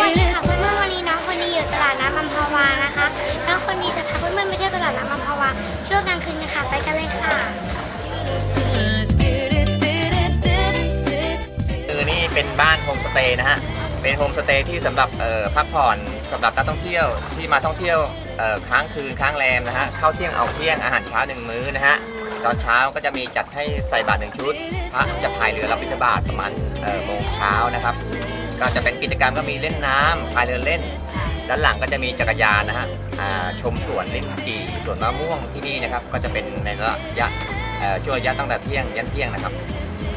วัสดีค่ะเพื่อนๆวันนี้น้องคนนี้อยู่ตลาดน้ำอัมพวานะคะ น้องคนนี้จะพาเพื่อนๆไปเที่ยวตลาดน้ำอัมพวาช่วงกลางคืนกันค่ะไปกันเลยค่ะคือนี่เป็นบ้านโฮมสเตย์นะฮะ เป็นโฮมสเตย์ที่สำหรับเอ่อพักผ่อนสำหรับนักท่องเที่ยวที่มาท่องเที่ยวเอ่อค้างคืนค้างแรมนะฮะเข้าเที่ยงเอาเที่ยงอาหารเช้าหนึ่งมื้อนะฮะตอนเช้าก็จะมีจัดให้ใส่บาตรหนึ่งชุดพระจะพายเรือรับบิณฑบาตประมาณเอ่อโมงเช้านะครับ ก็จะเป็นกิจกรรมก็มีเล่นน้ำพายเรือเล่น ด้านหลังก็จะมีจักรยานนะฮะชมสวนลิ้นจี่สวนมะม่วงที่นี่นะครับ ก็จะเป็นในระยะช่วงระยะตั้งแต่เที่ยงยันเที่ยงนะครับ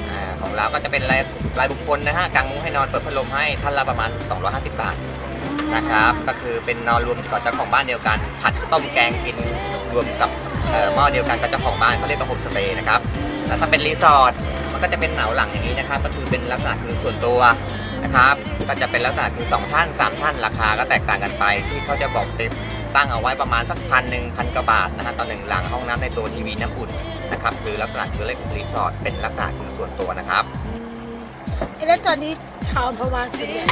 อของเราก็จะเป็นรายรายบุคคลนะฮะกางมุ้งให้นอนเปิดพัดลมให้ท่านละประมาณ 250 บาทนะครับก็คือเป็นนอนรวมกับเจ้าของบ้านเดียวกัน ผัดต้มแกงกินรวมกับหม้อเดียวกันกับเจ้าของบ้านเขาเรียกว่าโฮมสเตย์นะครับแต่ถ้าเป็นรีสอร์ทมันก็จะเป็นเหนาหลังอย่างนี้นะครับ ก็คือเป็นลักษณะคือส่วนตัว นะครับก็จะเป็นลักษณะคือ 2 ท่าน 3 ท่านราคาก็แตกต่างกันไป ที่เขาจะบอกติดตั้งเอาไว้ประมาณสักพันหนึ่งพันกว่าบาทนะฮะต่อหนึ่งหลังห้องน้ำในตัวทีวีน้ำอุ่นนะครับคือลักษณะคือเรียกรีสอร์ทเป็นลักษณะคือส่วนตัวนะครับแล้วตอนนี้ชาวอัมพวาส่วนใหญ่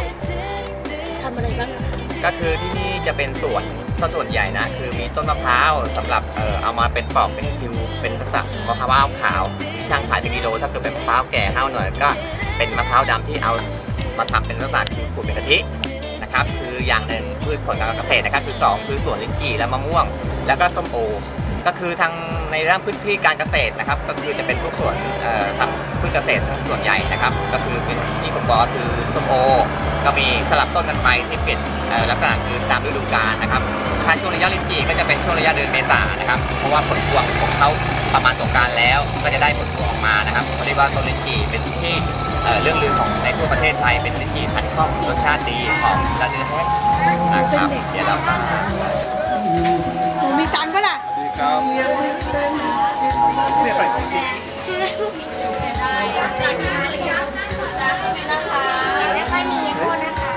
ทำอะไรบ้างอะก็คือที่นี่จะเป็นสวนก็ส่วนใหญ่นะคือมีต้นมะพร้าวสำหรับเออเอามาเป็นปอกเป็นทิวเป็นลักษณะมะพร้าวขาวที่ช่างขายเป็นกิโลถ้าเกิดเป็นมะพร้าวแก่ห้าวหน่อยก็เป็นมะพร้าวดำที่เอา มาทำเป็นลักษณะคือขูดเป็นกะทินะครับคืออย่างหนึ่งพืชผลการเกษตรนะครับคือสองคือสวนลิ้นจี่และมะม่วง แล้วก็ส้มโอ ก็คือทางในด้านพื้นที่การเกษตรนะครับ ก็คือจะเป็นพวกสวนเอ่อทำพืชเกษตรส่วนใหญ่นะครับ ก็คือเป็นที่ผมบอกคือส้มโอ ก็มีสลับต้นกันไปที่เป็นเอ่อลักษณะคือตามฤดูกาลนะครับถ้าช่วงระยะลิ้นจี่ก็จะเป็นช่วงระยะเดือนเมษานะครับ เพราะว่าผลพวงของเขาประมาณสงการแล้ว ก็จะได้ผลพวงออกมานะครับเขาเรียกว่าต้นลิ้นจี่เป็นที่ เอ่อเรื่องลือของในทั่วประเทศไทยเป็นลิ้นจี่พันธุ์ข้อมรสชาติดีหอมและเนื้อแท้นะครับเดี๋ยวเรามาหนูมีตังค์ปะล่ะไม่ค่อยมีคนนะคะ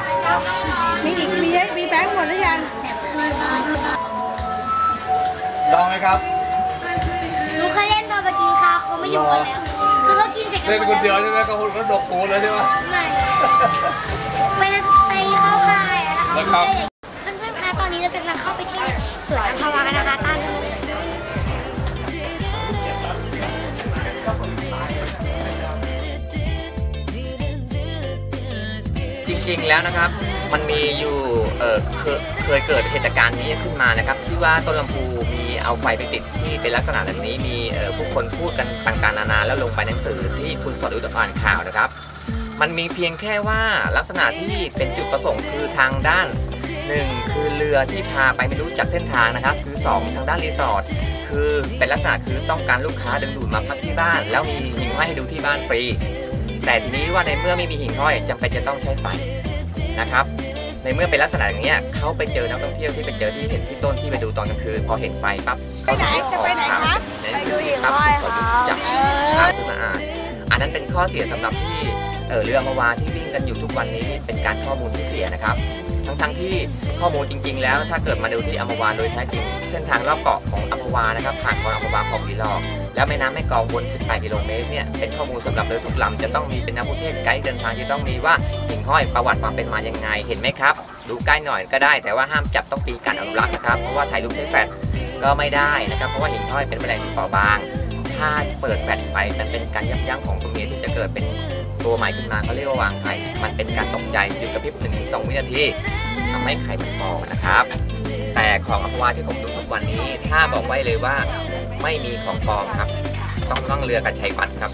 มีอีกมีเยอะมีแบงค์หมดหรือยังลองไหมครับหนูเคยเล่นตอนไปกินข้าวเขาไม่อยู่กันแล้ว คือเขากินเสร็จกัเล่นหมคนดเดียวแล้วใช่ไหมก็คนก็ดกปูเลยใช่ไหมไม่ไปไปเข้าค่ายอะแล้นะวครัคะบ เพื่อนๆคะตอนนี้เราจะกำลังเข้าไปที่สวนอัมพวากันนะคะตามดูเลยจริงๆ แล้วนะครับ มันมีอยู่เอ่อเคยเคยเกิดเหตุการณ์นี้ขึ้นมานะครับ ที่ว่าต้นลำพูมี เอาไฟไปติดที่เป็นลักษณะแบบนี้มีผู้คนพูดกันต่างๆนานาแล้วลงไปในหนังสือที่คุณสอดอุตอ่านข่าวนะครับ มันมีเพียงแค่ว่าลักษณะที่เป็นจุดประสงค์คือทางด้านหนึ่งคือเรือที่พาไปไม่รู้จักเส้นทางนะครับ คือสองทางด้านรีสอร์ทคือเป็นลักษณะคือต้องการลูกค้าดึงดูดมาพักที่บ้าน แล้วมีหิ่งห้อยให้ดูที่บ้านฟรีแต่ทีนี้ว่าในเมื่อไม่มีหิ่งห้อยจำเป็นจะต้องใช้ไฟนะครับ ในเมื่อเป็นลักษณะอย่างเงี้ยเขาไปเจอนักท่องเที่ยวที่ไปเจอที่เห็นที่ต้นที่ไปดูตอนกลางคืนพอเห็นไฟปั๊บไปไหนจะไปไหนคะไปดูหิ่งห้อยครับจับข่าวขึ้นมาอ่านอันนั้นเป็นข้อเสียสำหรับที่ เออเรืออัมพวาที่วิ่งกันอยู่ทุกวันนี้เป็นการข้อมูลที่เสียนะครับ ทั้งทั้งๆที่ข้อมูลจริง ๆ แล้วถ้าเกิดมาดูที่อัมวาโดยแท้จริง เส้นทางรอบเกาะของอัมวานะครับผ่านเกาะอัมวาของอีลอกแล้วแม่น้ำแม่กองวน 18 กิโลเมตรเนี่ยเป็นข้อมูลสำหรับเรือทุกลำจะต้องมีเป็นนักประเทศไกด์เดินทางจะต้องมีว่าหิ่งห้อยประวัติความเป็นมายังไงเห็นไหมครับ ดูใกล้หน่อยก็ได้ แต่ว่าห้ามจับต้องปีการอนุรักษ์นะครับเพราะว่าถ่ายรูปใช้แฟลชก็ไม่ได้นะครับเพราะว่าหิ่งห้อยเป็นแมลงที่เปราะบาง ถ้าเปิดแฟลชไปมันเป็นการยับยั้งของตัวเมียที่จะเกิดเป็นตัวใหม่ขึ้นมาเขาเรียกว่าวางไข่มันเป็นการตกใจอยู่กับพริบหนึ่งถึงสองวินาทีทำให้ไข่มันฟองนะครับ แต่ของอัพวาที่ผมดูทุกวันนี้ ถ้าบอกไว้เลยว่าไม่มีของปลอมครับ ต้องล่องเรือกับชัยวัดครับ